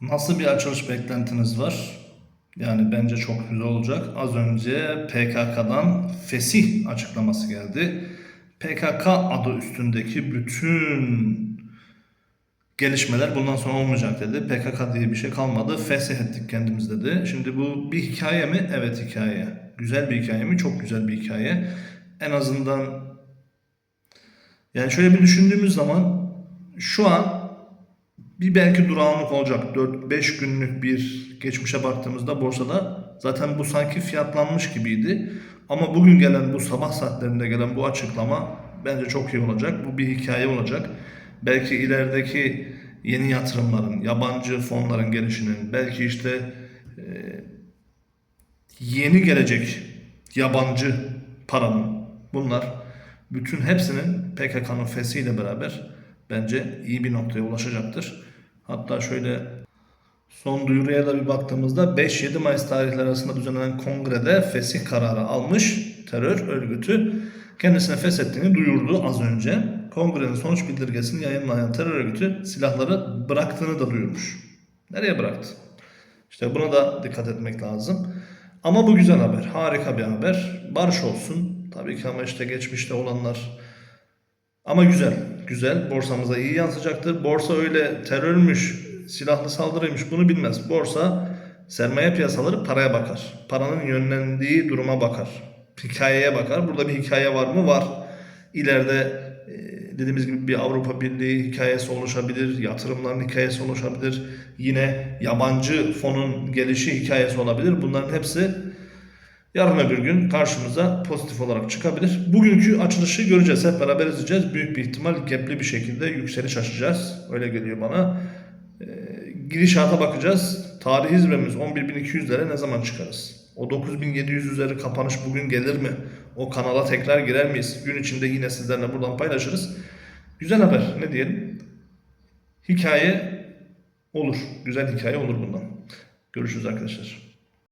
Nasıl bir açılış beklentiniz var? Yani bence çok güzel olacak. Az önce PKK'dan fesih açıklaması geldi. PKK adı üstündeki bütün gelişmeler bundan sonra olmayacak dedi. PKK diye bir şey kalmadı. Fesih ettik kendimiz dedi. Şimdi bu bir hikaye mi? Evet hikaye. Güzel bir hikaye mi? Çok güzel bir hikaye. En azından yani şöyle bir düşündüğümüz zaman şu an bir belki durağanlık olacak. 4-5 günlük bir geçmişe baktığımızda borsada zaten bu sanki fiyatlanmış gibiydi. Ama bugün gelen bu sabah saatlerinde gelen bu açıklama bence çok iyi olacak. Bu bir hikaye olacak. Belki ilerideki yeni yatırımların, yabancı fonların gelişinin, belki işte e, yeni gelecek yabancı paranın bunlar bütün hepsinin PKK'nın fesiyle beraber bence iyi bir noktaya ulaşacaktır. Hatta şöyle son duyuruya da bir baktığımızda 5-7 Mayıs tarihleri arasında düzenlenen kongrede fesih kararı almış terör örgütü kendisine feshettiğini duyurdu az önce. Kongrenin sonuç bildirgesini yayınlayan terör örgütü silahları bıraktığını da duyurmuş. Nereye bıraktı? İşte buna da dikkat etmek lazım. Ama bu güzel haber. Harika bir haber. Barış olsun. Tabii ki ama işte geçmişte olanlar ama güzel. Güzel. Borsamıza iyi yansıyacaktır. Borsa öyle terörmüş, silahlı saldırıymış bunu bilmez. Borsa sermaye piyasaları paraya bakar. Paranın yönlendiği duruma bakar. Hikayeye bakar. Burada bir hikaye var mı? Var. İleride e, dediğimiz gibi bir Avrupa Birliği hikayesi oluşabilir. Yatırımların hikayesi oluşabilir. Yine yabancı fonun gelişi hikayesi olabilir. Bunların hepsi yarın öbür gün karşımıza pozitif olarak çıkabilir. Bugünkü açılışı göreceğiz. Hep beraber izleyeceğiz. Büyük bir ihtimal gepli bir şekilde yükseliş açacağız. Öyle geliyor bana. Ee, gidişata bakacağız. Tarih hizmemiz 11.200'lere ne zaman çıkarız? O 9700 üzeri kapanış bugün gelir mi? O kanala tekrar girer miyiz? Gün içinde yine sizlerle buradan paylaşırız. Güzel haber ne diyelim? Hikaye olur. Güzel hikaye olur bundan. Görüşürüz arkadaşlar.